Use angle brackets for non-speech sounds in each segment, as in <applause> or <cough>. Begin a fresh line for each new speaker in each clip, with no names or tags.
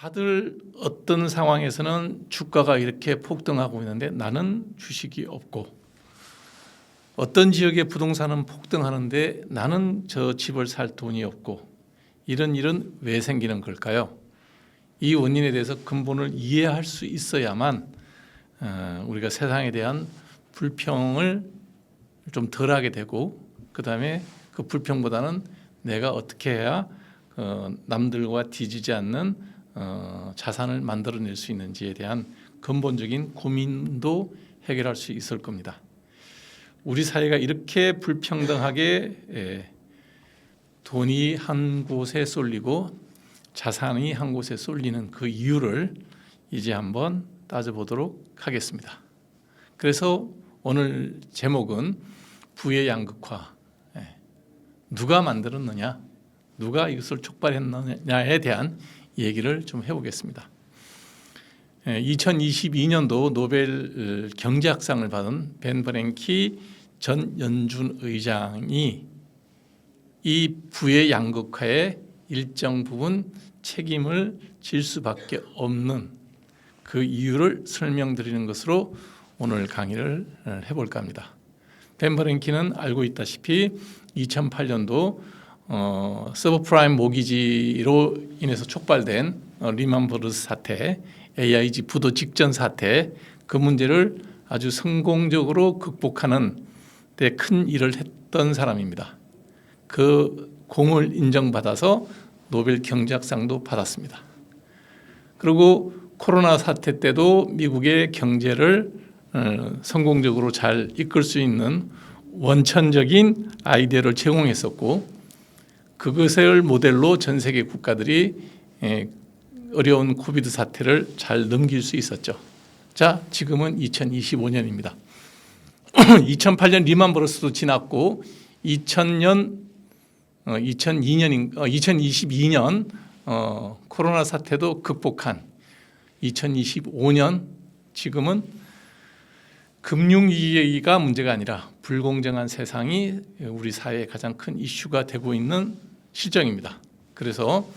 다들 어떤 상황에서는 주가가 이렇게 폭등하고 있는데 나는 주식이 없고 어떤 지역의 부동산은 폭등하는데 나는 저 집을 살 돈이 없고 이런 일은 왜 생기는 걸까요? 이 원인에 대해서 근본을 이해할 수 있어야만 어, 우리가 세상에 대한 불평을 좀 덜하게 되고 그 다음에 그 불평보다는 내가 어떻게 해야 어, 남들과 뒤지지 않는 어, 자산을 만들어낼 수 있는지에 대한 근본적인 고민도 해결할 수 있을 겁니다. 우리 사회가 이렇게 불평등하게 예, 돈이 한 곳에 쏠리고 자산이 한 곳에 쏠리는 그 이유를 이제 한번 따져보도록 하겠습니다. 그래서 오늘 제목은 부의 양극화. 예, 누가 만들었느냐, 누가 이것을 촉발했느냐에 대한 얘기를 좀 해보겠습니다. 2022년도 노벨 어, 경제학상을 받은 벤 버랭키 전 연준 의장이 이 부의 양극화에 일정 부분 책임을 질 수밖에 없는 그 이유를 설명드리는 것으로 오늘 강의를 어, 해볼까 합니다. 벤 버랭키는 알고 있다시피 2008년도 어, 서브프라임 모기지로 인해서 촉발된 어, 리만 브러스 사태, AIG 부도 직전 사태 그 문제를 아주 성공적으로 극복하는 데 큰 일을 했던 사람입니다. 그 공을 인정받아서 노벨 경제학상도 받았습니다. 그리고 코로나 사태 때도 미국의 경제를 어, 성공적으로 잘 이끌 수 있는 원천적인 아이디어를 제공했었고 그것을 모델로 전 세계 국가들이 에, 어려운 코비드 사태를 잘 넘길 수 있었죠. 자, 지금은 2025년입니다. 2008년 <clears throat> 리만 브러스도 지났고 2000년 어, 2002년 어, 2022년 어, 코로나 사태도 극복한 2025년 지금은 금융위기가 문제가 아니라 불공정한 세상이 우리 사회의 가장 큰 이슈가 되고 있는 실정입니다. 그래서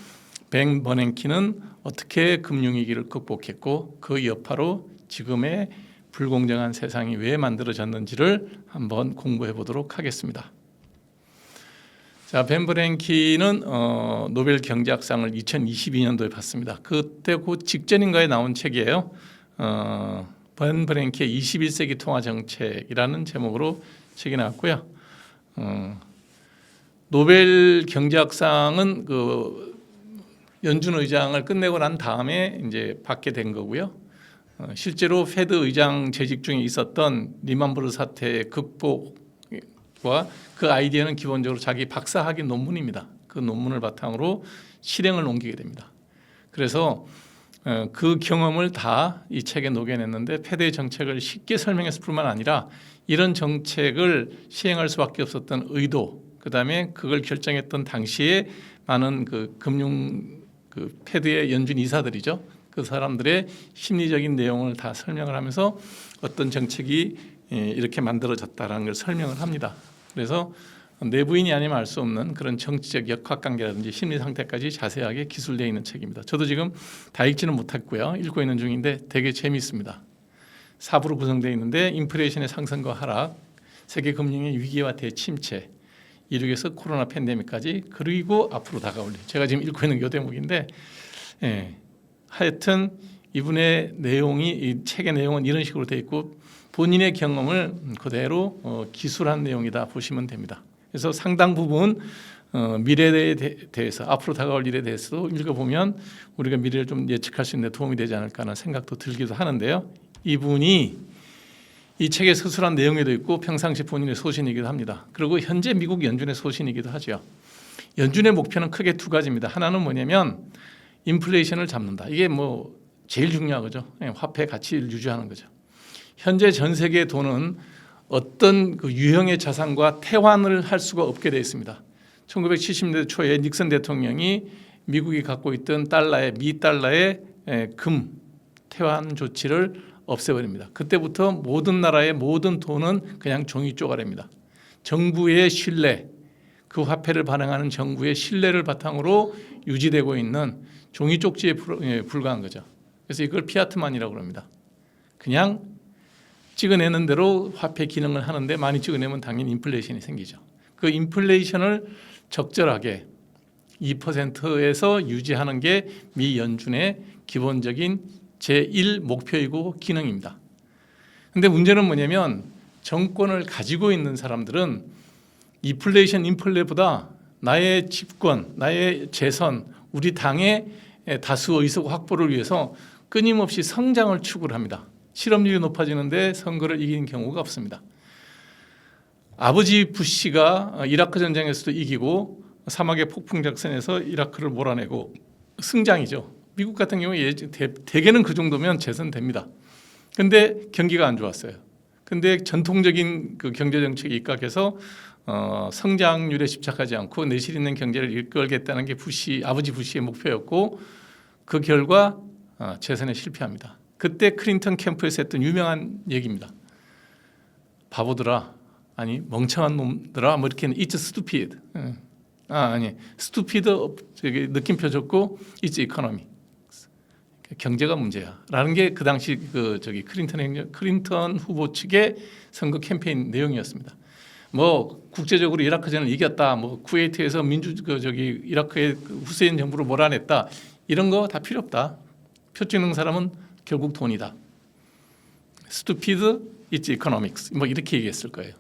뱅 버냉키는 어떻게 금융위기를 극복했고 그 여파로 지금의 불공정한 세상이 왜 만들어졌는지를 한번 공부해 보도록 하겠습니다. 자, 벤 버냉키는 어, 노벨 경제학상을 2022년도에 받습니다. 그때 그 직전인가에 나온 책이에요. 어, 벤 버냉키의 21세기 통화 정책이라는 제목으로 책이 나왔고요. 어, 노벨 경제학상은 그 연준 의장을 끝내고 난 다음에 이제 받게 된 거고요. 어, 실제로 페드 의장 재직 중에 있었던 리만브르 사태 극복과 그 아이디어는 기본적으로 자기 박사학위 논문입니다. 그 논문을 바탕으로 실행을 옮기게 됩니다. 그래서 어, 그 경험을 다 이 책에 녹여냈는데 페드의 정책을 쉽게 설명했을 뿐만 아니라 이런 정책을 시행할 수밖에 없었던 의도, 그 다음에 그걸 결정했던 당시에 많은 그 금융 그 패드의 연준 이사들이죠. 그 사람들의 심리적인 내용을 다 설명을 하면서 어떤 정책이 예, 이렇게 만들어졌다라는 걸 설명을 합니다. 그래서 내부인이 아니면 알 수 없는 그런 정치적 역학관계라든지 심리 상태까지 자세하게 기술되어 있는 책입니다. 저도 지금 다 읽지는 못했고요. 읽고 있는 중인데 되게 재미있습니다. 4부로 구성되어 있는데 인플레이션의 상승과 하락, 세계 금융의 위기와 대침체, 이륙에서 코로나 팬데믹까지 그리고 앞으로 다가올 일. 제가 지금 읽고 있는 요 대목인데 예, 하여튼 이분의 내용이 이 책의 내용은 이런 식으로 돼 있고 본인의 경험을 그대로 어, 기술한 내용이다 보시면 됩니다. 그래서 상당 부분 어, 미래에 대- 대해서 앞으로 다가올 일에 대해서도 읽어보면 우리가 미래를 좀 예측할 수 있는 데 도움이 되지 않을까 하는 생각도 들기도 하는데요. 이분이 이 책의 서술한 내용에도 있고 평상시 본인의 소신이기도 합니다. 그리고 현재 미국 연준의 소신이기도 하죠. 연준의 목표는 크게 두 가지입니다. 하나는 뭐냐면 인플레이션을 잡는다. 이게 뭐 제일 중요하죠. 예, 화폐 가치를 유지하는 거죠. 현재 전 세계 돈은 어떤 그 유형의 자산과 태환을 할 수가 없게 되어 있습니다. 1970년대 초에 닉슨 대통령이 미국이 갖고 있던 달러의 미 달러의 에, 금 태환 조치를 없애버립니다. 그때부터 모든 나라의 모든 돈은 그냥 종이 쪼가리입니다. 정부의 신뢰, 그 화폐를 발행하는 정부의 신뢰를 바탕으로 유지되고 있는 종이 쪽지에 불- 예, 불과한 거죠. 그래서 이걸 피아트만이라고 합니다. 그냥 찍어내는 대로 화폐 기능을 하는데 많이 찍어내면 당연히 인플레이션이 생기죠. 그 인플레이션을 적절하게 2%에서 유지하는 게 미 연준의 기본적인 제1 목표이고 기능입니다. 근데 문제는 뭐냐면 정권을 가지고 있는 사람들은 인플레이션 인플레보다 나의 집권, 나의 재선, 우리 당의 다수 의석 확보를 위해서 끊임없이 성장을 추구를 합니다. 실업률이 높아지는데 선거를 이기는 경우가 없습니다. 아버지 부시가 이라크 전쟁에서도 이기고 사막의 폭풍 작전에서 이라크를 몰아내고 승장이죠. 미국 같은 경우에 예- 대- 대개는 그 정도면 재선됩니다. 근데 경기가 안 좋았어요. 근데 전통적인 그 경제 정책에 입각해서 어, 성장률에 집착하지 않고 내실 있는 경제를 이끌겠다는 게 부시 아버지 부시의 목표였고 그 결과 어, 재선에 실패합니다. 그때 클린턴 캠프에서 했던 유명한 얘기입니다. 바보들아, 아니 멍청한 놈들아, 뭐 이렇게 it's stupid. 예. 아 아니 stupid 저기 느낌표 줬고 it's economy. 경제가 문제야라는 게 그 당시 그 저기 클린턴 행정 클린턴 후보 측의 선거 캠페인 내용이었습니다. 뭐 국제적으로 이라크전을 이겼다, 뭐 쿠웨이트에서 민주 그 저기 이라크의 그 후세인 정부를 몰아냈다 이런 거 다 필요 없다. 표 찍는 사람은 결국 돈이다. stupid it's economics 뭐 이렇게 얘기했을 거예요.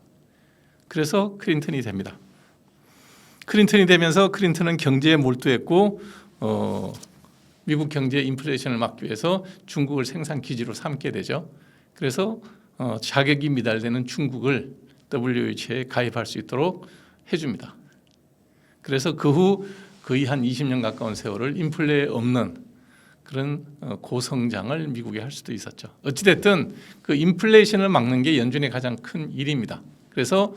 그래서 클린턴이 됩니다. 클린턴이 되면서 클린턴은 경제에 몰두했고 어, 미국 경제 인플레이션을 막기 위해서 중국을 생산 기지로 삼게 되죠. 그래서 어, 자격이 미달되는 중국을 WHO에 가입할 수 있도록 해줍니다. 그래서 그 후 거의 한 20년 가까운 세월을 인플레 없는 그런 어, 고성장을 미국이 할 수도 있었죠. 어찌됐든 그 인플레이션을 막는 게 연준의 가장 큰 일입니다. 그래서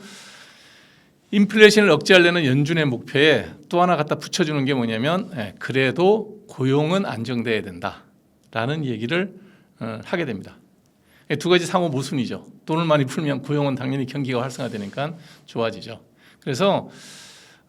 인플레이션을 억제하려는 연준의 목표에 또 하나 갖다 붙여주는 게 뭐냐면 예, 그래도 고용은 안정돼야 된다라는 얘기를 어, 하게 됩니다. 예, 두 가지 상호 모순이죠. 돈을 많이 풀면 고용은 당연히 경기가 활성화되니까 좋아지죠. 그래서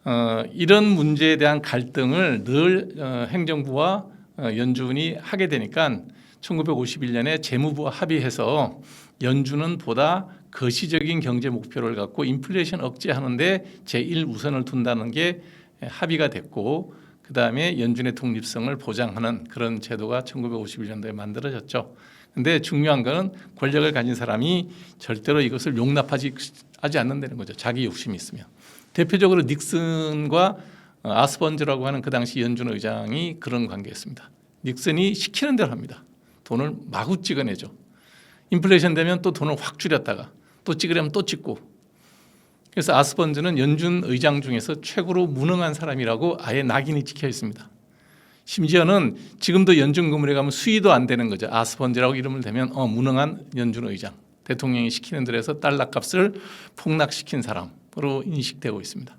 어, 이런 문제에 대한 갈등을 늘 어, 행정부와 어, 연준이 하게 되니까 1951년에 재무부와 합의해서 연준은 보다 거시적인 경제 목표를 갖고 인플레이션 억제하는데 제1 우선을 둔다는 게 합의가 됐고 그 다음에 연준의 독립성을 보장하는 그런 제도가 1951년도에 만들어졌죠. 근데 중요한 거는 권력을 가진 사람이 절대로 이것을 용납하지 하지 않는다는 거죠. 자기 욕심이 있으면. 대표적으로 닉슨과 어, 아스번즈라고 하는 그 당시 연준 의장이 그런 관계였습니다. 닉슨이 시키는 대로 합니다. 돈을 마구 찍어내죠. 인플레이션 되면 또 돈을 확 줄였다가 또 찍으려면 또 찍고. 그래서 아스번즈는 연준 의장 중에서 최고로 무능한 사람이라고 아예 낙인이 찍혀 있습니다. 심지어는 지금도 연준 건물에 가면 수의도 안 되는 거죠. 아스번즈라고 이름을 대면 어 무능한 연준 의장. 대통령이 시키는 대로 해서 달러 값을 폭락시킨 사람으로 인식되고 있습니다.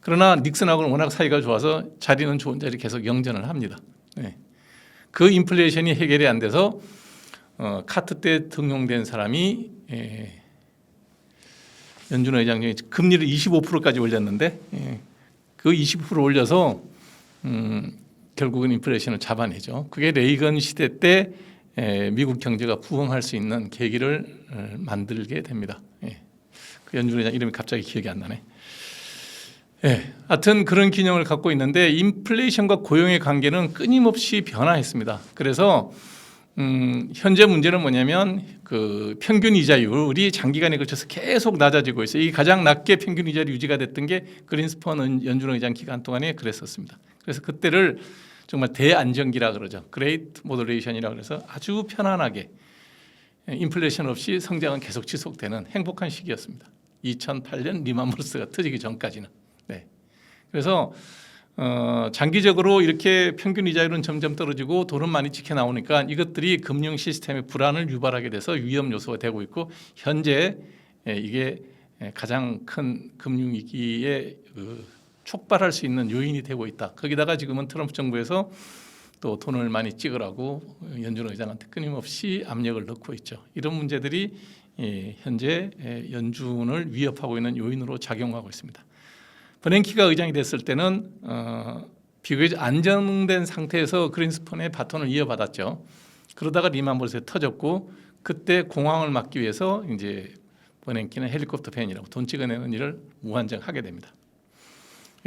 그러나 닉슨하고는 워낙 사이가 좋아서 자리는 좋은 자리 계속 영전을 합니다. 네. 그 인플레이션이 해결이 안 돼서 어, 카트 때 등용된 사람이 예, 연준 의장 중에 금리를 25%까지 올렸는데 예, 그 20% 올려서 음, 결국은 인플레이션을 잡아내죠. 그게 레이건 시대 때 에, 미국 경제가 부흥할 수 있는 계기를 어, 만들게 됩니다. 예. 그 연준 의장 이름이 갑자기 기억이 안 나네. 예, 하여튼 그런 기능을 갖고 있는데 인플레이션과 고용의 관계는 끊임없이 변화했습니다. 그래서 음, 현재 문제는 뭐냐면 그 평균 이자율이 장기간에 걸쳐서 계속 낮아지고 있어요. 이 가장 낮게 평균 이자율이 유지가 됐던 게 그린스펀 연준 의장 기간 동안에 그랬었습니다. 그래서 그때를 정말 대안정기라 그러죠. 그레이트 모더레이션이라 그래서 아주 편안하게 인플레이션 없이 성장은 계속 지속되는 행복한 시기였습니다. 2008년 리만머스가 터지기 전까지는. 네. 그래서 어, 장기적으로 이렇게 평균 이자율은 점점 떨어지고 돈은 많이 지켜 나오니까 이것들이 금융 시스템의 불안을 유발하게 돼서 위험 요소가 되고 있고 현재 예, 이게 예, 가장 큰 금융 위기에 그 촉발할 수 있는 요인이 되고 있다. 거기다가 지금은 트럼프 정부에서 또 돈을 많이 찍으라고 연준 의장한테 끊임없이 압력을 넣고 있죠. 이런 문제들이 예, 현재 예, 연준을 위협하고 있는 요인으로 작용하고 있습니다. 버냉키가 의장이 됐을 때는 어, 비교적 안정된 상태에서 그린스폰의 바톤을 이어받았죠. 그러다가 리만버스에 터졌고 그때 공황을 막기 위해서 이제 버냉키는 헬리콥터 팬이라고 돈 찍어내는 일을 무한정 하게 됩니다.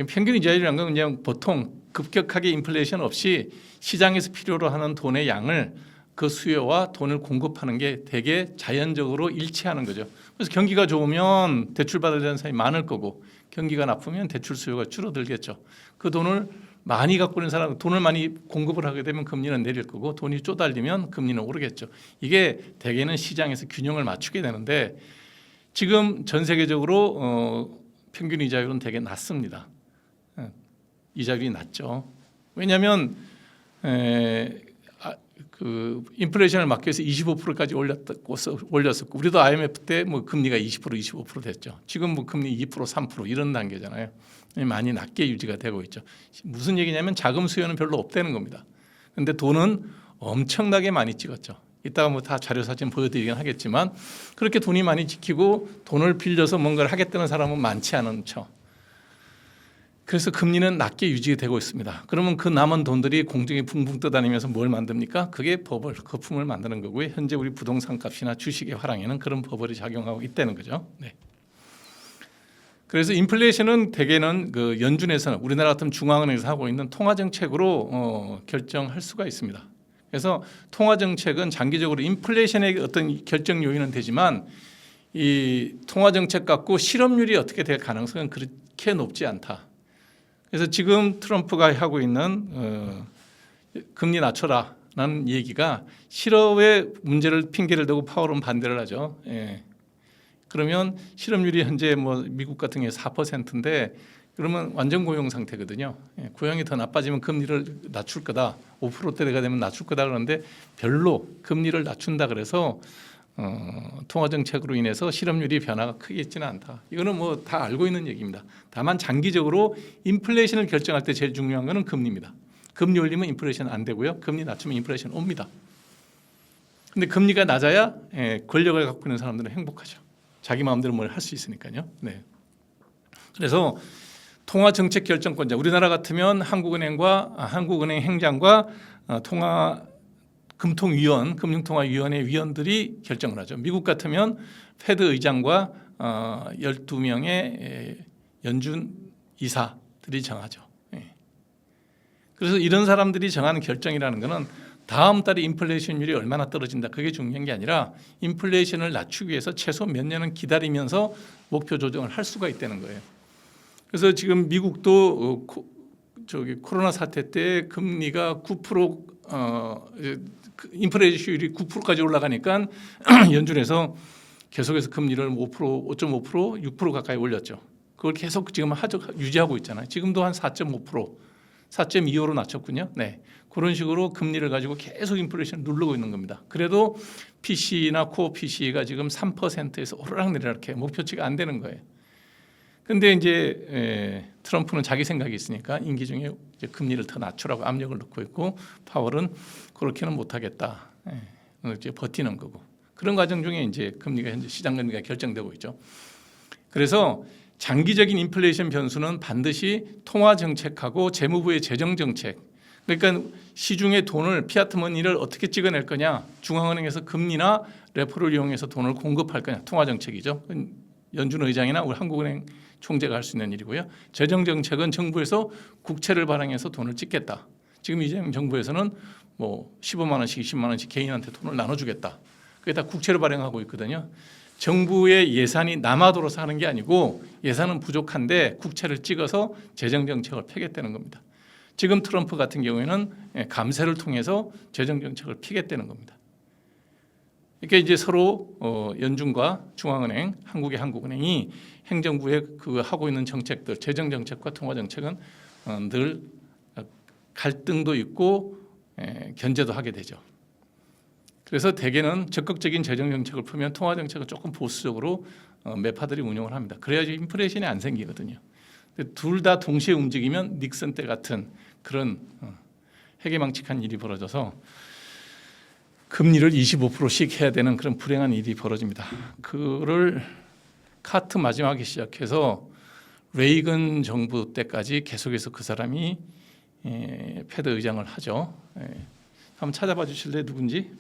평균 이자율이라는 건 그냥 보통 급격하게 인플레이션 없이 시장에서 필요로 하는 돈의 양을 그 수요와 돈을 공급하는 게 되게 자연적으로 일치하는 거죠. 그래서 경기가 좋으면 대출 받아야 되는 사람이 많을 거고 경기가 나쁘면 대출 수요가 줄어들겠죠. 그 돈을 많이 갖고 있는 사람 돈을 많이 공급을 하게 되면 금리는 내릴 거고 돈이 쪼달리면 금리는 오르겠죠. 이게 대개는 시장에서 균형을 맞추게 되는데 지금 전 세계적으로 어, 평균 이자율은 되게 낮습니다. 예, 이자율이 낮죠. 왜냐하면 에, 아, 그 인플레이션을 막기 위해서 25%까지 올렸고 올렸었고 우리도 IMF 때 뭐 금리가 20% 25% 됐죠. 지금 뭐 금리 2% 3% 이런 단계잖아요. 많이 낮게 유지가 되고 있죠. 무슨 얘기냐면 자금 수요는 별로 없다는 겁니다. 근데 돈은 엄청나게 많이 찍었죠. 이따가 뭐 다 자료 사진 보여드리긴 하겠지만 그렇게 돈이 많이 지키고 돈을 빌려서 뭔가를 하겠다는 사람은 많지 않죠. 그래서 금리는 낮게 유지되고 있습니다. 그러면 그 남은 돈들이 공중에 붕붕 떠다니면서 뭘 만듭니까? 그게 버블, 거품을 만드는 거고요. 현재 우리 부동산 값이나 주식의 화랑에는 그런 버블이 작용하고 있다는 거죠. 네. 그래서 인플레이션은 대개는 그 연준에서는 우리나라 같은 중앙은행에서 하고 있는 통화 정책으로 어, 결정할 수가 있습니다. 그래서 통화 정책은 장기적으로 인플레이션의 어떤 결정 요인은 되지만 이 통화 정책 갖고 실업률이 어떻게 될 가능성은 그렇게 높지 않다. 그래서 지금 트럼프가 하고 있는 어, 금리 낮춰라라는 얘기가 실업의 문제를 핑계를 대고 파월은 반대를 하죠. 예. 그러면 실업률이 현재 뭐 미국 같은 경우에 4%인데 그러면 완전 고용 상태거든요. 예, 고용이 더 나빠지면 금리를 낮출 거다. 5%대가 되면 낮출 거다 그러는데 별로 금리를 낮춘다 그래서 어, 통화 정책으로 인해서 실업률이 변화가 크게 있지는 않다. 이거는 뭐 다 알고 있는 얘기입니다. 다만 장기적으로 인플레이션을 결정할 때 제일 중요한 거는 금리입니다. 금리 올리면 인플레이션 안 되고요. 금리 낮추면 인플레이션 옵니다. 근데 금리가 낮아야 예, 권력을 갖고 있는 사람들은 행복하죠. 자기 마음대로 뭘 할 수 있으니까요. 네. 그래서 통화 정책 결정권자 우리나라 같으면 한국은행과 아, 한국은행 행장과 어, 통화 금통위원 금융통화위원회 위원들이 결정을 하죠. 미국 같으면 페드 의장과 어, 12명의 연준 이사들이 정하죠. 예. 그래서 이런 사람들이 정하는 결정이라는 것은 다음 달에 인플레이션율이 얼마나 떨어진다 그게 중요한 게 아니라 인플레이션을 낮추기 위해서 최소 몇 년은 기다리면서 목표 조정을 할 수가 있다는 거예요. 그래서 지금 미국도 어, 코, 저기 코로나 사태 때 금리가 9% 어, 그 인플레이션율이 9%까지 올라가니까 <clears throat> 연준에서 계속해서 금리를 5% 5.5% 6% 가까이 올렸죠. 그걸 계속 지금 하죠 유지하고 있잖아요. 지금도 한 4.5% 4.25로 낮췄군요. 네. 그런 식으로 금리를 가지고 계속 인플레이션 누르고 있는 겁니다. 그래도 PC나 코어 PC가 지금 3%에서 오르락내리락 이렇게 목표치가 안 되는 거예요. 근데 이제 에, 트럼프는 자기 생각이 있으니까 임기 중에 이제 금리를 더 낮추라고 압력을 넣고 있고 파월은 그렇게는 못하겠다. 예, 이제 버티는 거고 그런 과정 중에 이제 금리가 현재 시장 금리가 결정되고 있죠. 그래서 장기적인 인플레이션 변수는 반드시 통화 정책하고 재무부의 재정 정책. 그러니까 시중에 돈을 피아트 머니를 어떻게 찍어낼 거냐, 중앙은행에서 금리나 레포를 이용해서 돈을 공급할 거냐, 통화 정책이죠. 연준 의장이나 우리 한국은행 총재가 할 수 있는 일이고요. 재정 정책은 정부에서 국채를 발행해서 돈을 찍겠다. 지금 이재명 정부에서는 뭐 15만 원씩, 20만 원씩 개인한테 돈을 나눠주겠다. 그게 다 국채를 발행하고 있거든요. 정부의 예산이 남아도로서 하는 게 아니고 예산은 부족한데 국채를 찍어서 재정 정책을 펴겠다는 겁니다. 지금 트럼프 같은 경우에는 예, 감세를 통해서 재정 정책을 피겠다는 겁니다. 이렇게 이제 서로 어, 연준과 중앙은행, 한국의 한국은행이 행정부의 그 하고 있는 정책들, 재정 정책과 통화 정책은 어, 늘 갈등도 있고 에, 견제도 하게 되죠. 그래서 대개는 적극적인 재정 정책을 풀면 통화 정책은 조금 보수적으로 어, 매파들이 운영을 합니다. 그래야지 인플레이션이 안 생기거든요. 둘 다 동시에 움직이면 닉슨 때 같은 그런 어, 해괴망측한 일이 벌어져서 금리를 25%씩 해야 되는 그런 불행한 일이 벌어집니다. 그를 카트 마지막에 시작해서 레이건 정부 때까지 계속해서 그 사람이 예, 패드 의장을 하죠. 예, 한번 찾아봐 주실래 요 누군지?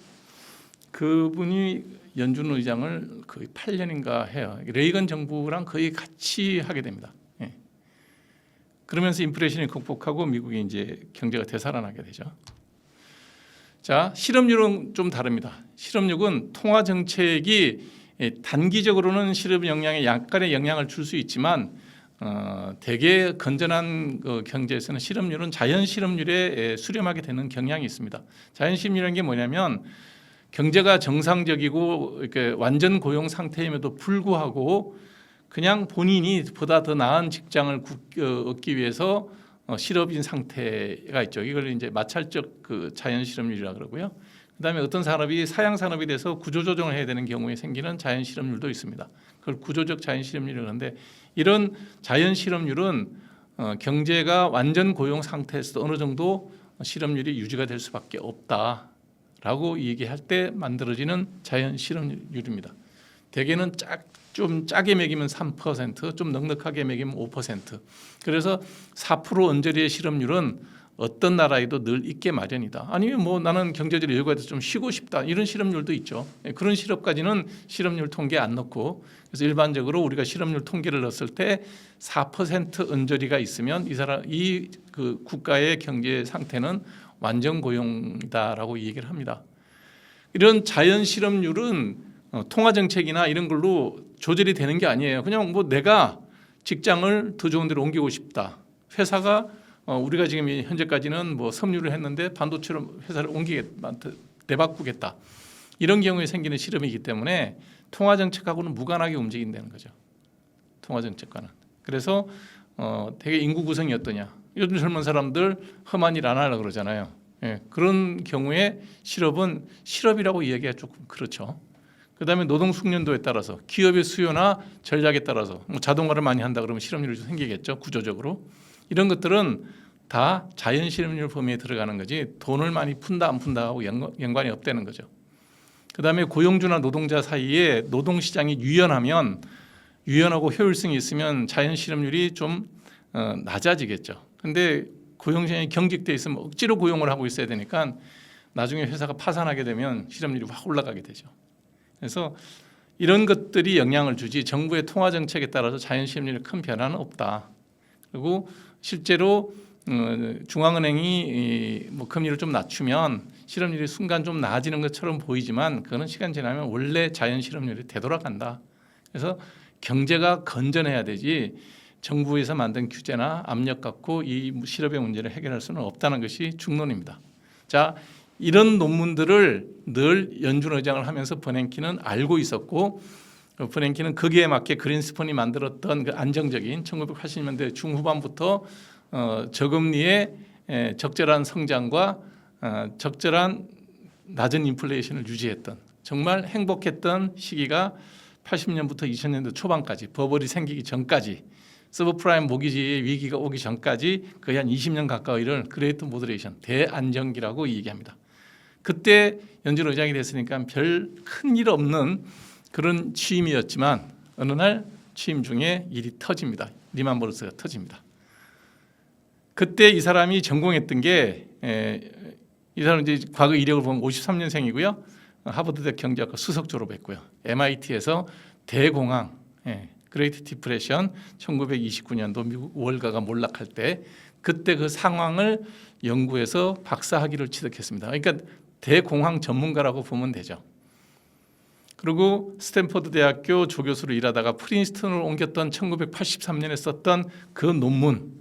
그분이 연준 의장을 거의 8년인가 해요. 레이건 정부랑 거의 같이 하게 됩니다. 예. 그러면서 인플레이션이 극복하고 미국이 이제 경제가 되살아나게 되죠. 자, 실업률은 좀 다릅니다. 실업률은 통화 정책이 예, 단기적으로는 실업 영향에 약간의 영향을 줄 수 있지만 어, 대개 건전한 그 경제에서는 실업률은 자연 실업률에 예, 수렴하게 되는 경향이 있습니다. 자연 실업률이라는 게 뭐냐면 경제가 정상적이고 이렇게 완전 고용 상태임에도 불구하고 그냥 본인이 보다 더 나은 직장을 구- 어, 얻기 위해서 어, 실업인 상태가 있죠. 이걸 이제 마찰적 그 자연 실업률이라 그러고요. 그다음에 어떤 산업이 사양 산업이 돼서 구조 조정을 해야 되는 경우에 생기는 자연 실업률도 있습니다. 그걸 구조적 자연 실업률이라는데 이런 자연 실업률은 어, 경제가 완전 고용 상태에서 어느 정도 실업률이 유지가 될 수밖에 없다라고 얘기할 때 만들어지는 자연 실업률입니다. 대개는 짝, 좀 짜게 매기면 3%, 좀 넉넉하게 매기면 5%. 그래서 4% 언저리의 실업률은 어떤 나라에도 늘 있게 마련이다. 아니면 뭐 나는 경제적으로 여유가 돼서 좀 쉬고 싶다. 이런 실업률도 있죠. 예, 그런 실업까지는 실업률 통계 안 넣고 그래서 일반적으로 우리가 실업률 통계를 넣었을 때 4% 언저리가 있으면 이 사람 이 그 국가의 경제 상태는 완전 고용이다라고 얘기를 합니다. 이런 자연 실업률은 어, 통화 정책이나 이런 걸로 조절이 되는 게 아니에요. 그냥 뭐 내가 직장을 더 좋은 데로 옮기고 싶다. 회사가 어, 우리가 지금 이 현재까지는 뭐 섬유를 했는데 반도체로 회사를 옮기겠다, 대바꾸겠다. 이런 경우에 생기는 실험이기 때문에 통화 정책하고는 무관하게 움직인다는 거죠. 통화 정책과는. 그래서 어, 되게 인구 구성이 어떠냐. 요즘 젊은 사람들 험한 일 안 하려고 그러잖아요. 예, 그런 경우에 실업은 실업이라고 이야기가 조금 그렇죠. 그 다음에 노동 숙련도에 따라서 기업의 수요나 전략에 따라서 뭐 자동화를 많이 한다 그러면 실업률이 좀 생기겠죠 구조적으로 이런 것들은 다 자연 실업률 범위에 들어가는 거지 돈을 많이 푼다 안 푼다 하고 연관- 연관이 없다는 거죠. 그 다음에 고용주나 노동자 사이에 노동 시장이 유연하면 유연하고 효율성이 있으면 자연 실업률이 좀 어, 낮아지겠죠. 근데 고용 시장이 경직돼 있으면 억지로 고용을 하고 있어야 되니까 나중에 회사가 파산하게 되면 실업률이 확 올라가게 되죠. 그래서 이런 것들이 영향을 주지 정부의 통화 정책에 따라서 자연 실업률에 큰 변화는 없다. 그리고 실제로 어, 중앙은행이 이, 뭐 금리를 좀 낮추면 실업률이 순간 좀 나아지는 것처럼 보이지만 그거는 시간 지나면 원래 자연 실업률이 되돌아간다. 그래서 경제가 건전해야 되지 정부에서 만든 규제나 압력 갖고 이 실업의 문제를 해결할 수는 없다는 것이 중론입니다. 자, 이런 논문들을 늘 연준 의장을 하면서 버냉키는 알고 있었고 어, 버냉키는 거기에 맞게 그린스펀이 만들었던 그 안정적인 1980년대 중후반부터 어, 저금리의 에, 적절한 성장과 어, 적절한 낮은 인플레이션을 유지했던 정말 행복했던 시기가 80년부터 2000년대 초반까지 버블이 생기기 전까지 서브프라임 모기지의 위기가 오기 전까지 거의 한 20년 가까이를 그레이트 모더레이션 대안정기라고 얘기합니다. 그때 연준 의장이 됐으니까 별 큰 일 없는 그런 취임이었지만 어느 날 취임 중에 일이 터집니다. 리만 브러스가 터집니다. 그때 이 사람이 전공했던 게 이 사람 이제 과거 이력을 보면 53년생이고요. 하버드대 경제학과 수석 졸업했고요. MIT에서 대공황, 예, 그레이트 디프레션 1929년도 미국 월가가 몰락할 때 그때 그 상황을 연구해서 박사 학위를 취득했습니다. 그러니까 대공황 전문가라고 보면 되죠. 그리고 스탠퍼드 대학교 조교수로 일하다가 프린스턴을 옮겼던 1983년에 썼던 그 논문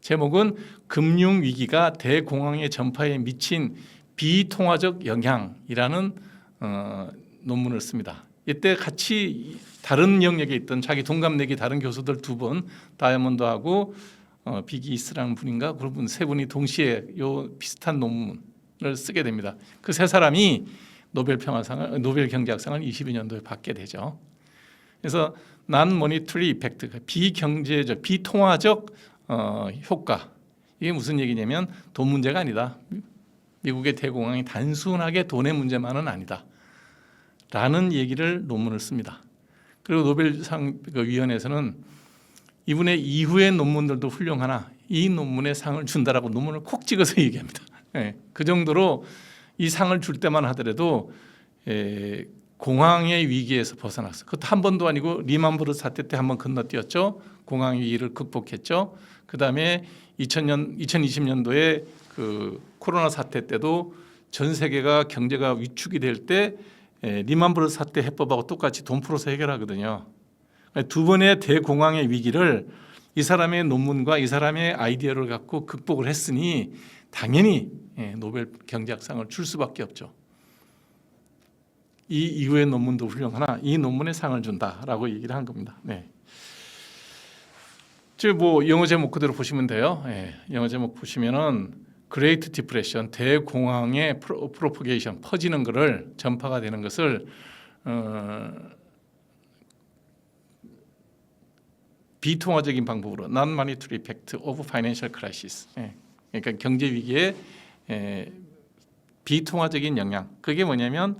제목은 금융 위기가 대공황의 전파에 미친 비통화적 영향이라는 어, 논문을 씁니다. 이때 같이 다른 영역에 있던 자기 동갑내기 다른 교수들 두 분, 다이아몬드하고 어, 비기스라는 분인가 그분 세 분이 동시에 요 비슷한 논문 을 쓰게 됩니다. 그 세 사람이 노벨 평화상을 노벨 경제학상을 22년도에 받게 되죠. 그래서 난 모니터리 이펙트 비경제적 비통화적 어, 효과 이게 무슨 얘기냐면 돈 문제가 아니다. 미국의 대공황이 단순하게 돈의 문제만은 아니다. 라는 얘기를 논문을 씁니다. 그리고 노벨상 그 위원회에서는 이분의 이후의 논문들도 훌륭하나 이 논문에 상을 준다라고 논문을 콕 찍어서 <laughs> 얘기합니다. 예, 그 정도로 이 상을 줄 때만 하더라도 에, 공황의 위기에서 벗어났어. 그것도 한 번도 아니고 리만브르 사태 때 한 번 건너뛰었죠. 공황 위기를 극복했죠. 그 다음에 2000년 2020년도에 그 코로나 사태 때도 전 세계가 경제가 위축이 될 때 리만브르 사태 해법하고 똑같이 돈 풀어서 해결하거든요. 두 번의 대공황의 위기를 이 사람의 논문과 이 사람의 아이디어를 갖고 극복을 했으니 당연히 예, 노벨 경제학상을 줄 수밖에 없죠. 이 이후의 논문도 훌륭하나 이 논문에 상을 준다라고 얘기를 한 겁니다. 네. 즉뭐 영어 제목 그대로 보시면 돼요. 예, 영어 제목 보시면은 그레이트 디프레션 대공황의 프로, 프로포게이션 퍼지는 것을 전파가 되는 것을 어, 비통화적인 방법으로 non-monetary effect of financial crisis. 예, 그러니까 경제 위기의 에, 비통화적인 영향. 그게 뭐냐면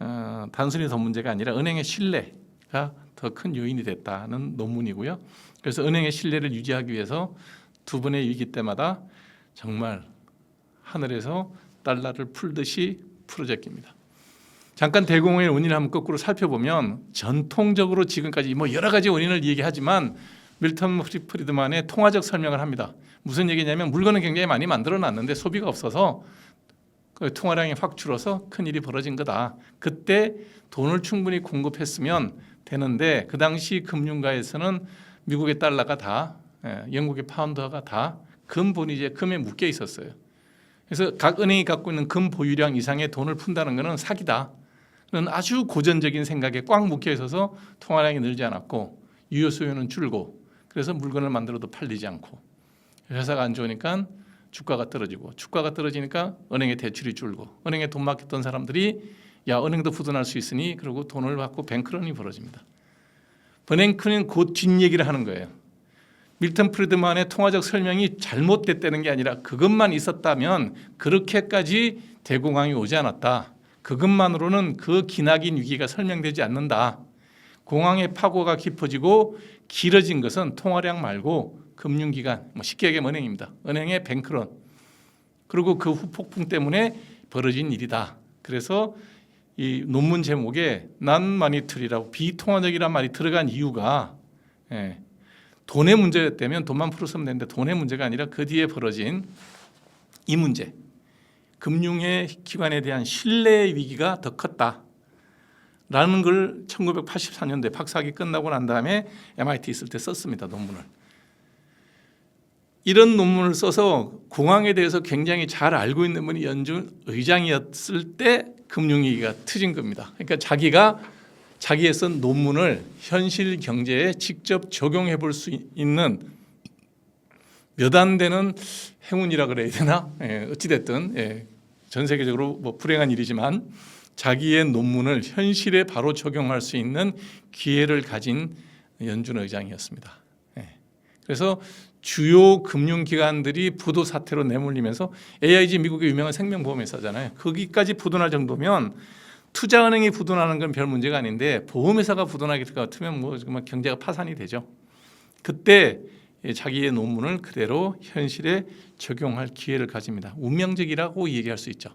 어, 단순히 돈 문제가 아니라 은행의 신뢰가 더 큰 요인이 됐다는 논문이고요. 그래서 은행의 신뢰를 유지하기 위해서 두 번의 위기 때마다 정말 하늘에서 달러를 풀듯이 풀어져 깁니다. 잠깐 대공황의 원인을 한번 거꾸로 살펴보면 전통적으로 지금까지 뭐 여러 가지 원인을 얘기하지만 밀턴 프리드만의 통화적 설명을 합니다. 무슨 얘기냐면 물건은 굉장히 많이 만들어 놨는데 소비가 없어서 그 통화량이 확 줄어서 큰 일이 벌어진 거다. 그때 돈을 충분히 공급했으면 되는데 그 당시 금융가에서는 미국의 달러가 다 예, 영국의 파운드가 다 금본이 이제 금에 묶여 있었어요. 그래서 각 은행이 갖고 있는 금 보유량 이상의 돈을 푼다는 것은 사기다. 는 아주 고전적인 생각에 꽉 묶여 있어서 통화량이 늘지 않았고 유효 수요는 줄고 그래서 물건을 만들어도 팔리지 않고 회사가 안 좋으니까 주가가 떨어지고 주가가 떨어지니까 은행의 대출이 줄고 은행에 돈 맡겼던 사람들이 야 은행도 부도날 수 있으니 그리고 돈을 받고 뱅크런이 벌어집니다. 버냉크는 곧 뒷얘기를 하는 거예요. 밀턴 프리드만의 통화적 설명이 잘못됐다는 게 아니라 그것만 있었다면 그렇게까지 대공황이 오지 않았다. 그것만으로는 그 기나긴 위기가 설명되지 않는다. 공황의 파고가 깊어지고 길어진 것은 통화량 말고 금융기관, 뭐 쉽게 얘기하면 은행입니다. 은행의 뱅크런 그리고 그 후폭풍 때문에 벌어진 일이다. 그래서 이 논문 제목에 난마니틀이라고 비통화적이란 말이 들어간 이유가 예, 돈의 문제였다면 돈만 풀었으면 되는데 돈의 문제가 아니라 그 뒤에 벌어진 이 문제 금융의 기관에 대한 신뢰의 위기가 더 컸다. 라는 걸 1984년도에 박사학위 끝나고 난 다음에 MIT 있을 때 썼습니다. 논문을. 이런 논문을 써서 공항에 대해서 굉장히 잘 알고 있는 분이 연준 의장이었을 때 금융위기가 터진 겁니다. 그러니까 자기가 자기의 쓴 논문을 현실 경제에 직접 적용해 볼 수 있는 몇 안 되는 행운이라 그래야 되나? 예, 어찌 됐든 예, 전 세계적으로 뭐 불행한 일이지만 자기의 논문을 현실에 바로 적용할 수 있는 기회를 가진 연준 의장이었습니다. 예. 그래서 주요 금융기관들이 부도 사태로 내몰리면서 AIG 미국의 유명한 생명보험회사잖아요. 거기까지 부도날 정도면 투자은행이 부도나는 건 별 문제가 아닌데 보험회사가 부도나게 될 것 같으면 뭐 정말 경제가 파산이 되죠. 그때 자기의 논문을 그대로 현실에 적용할 기회를 가집니다. 운명적이라고 얘기할 수 있죠.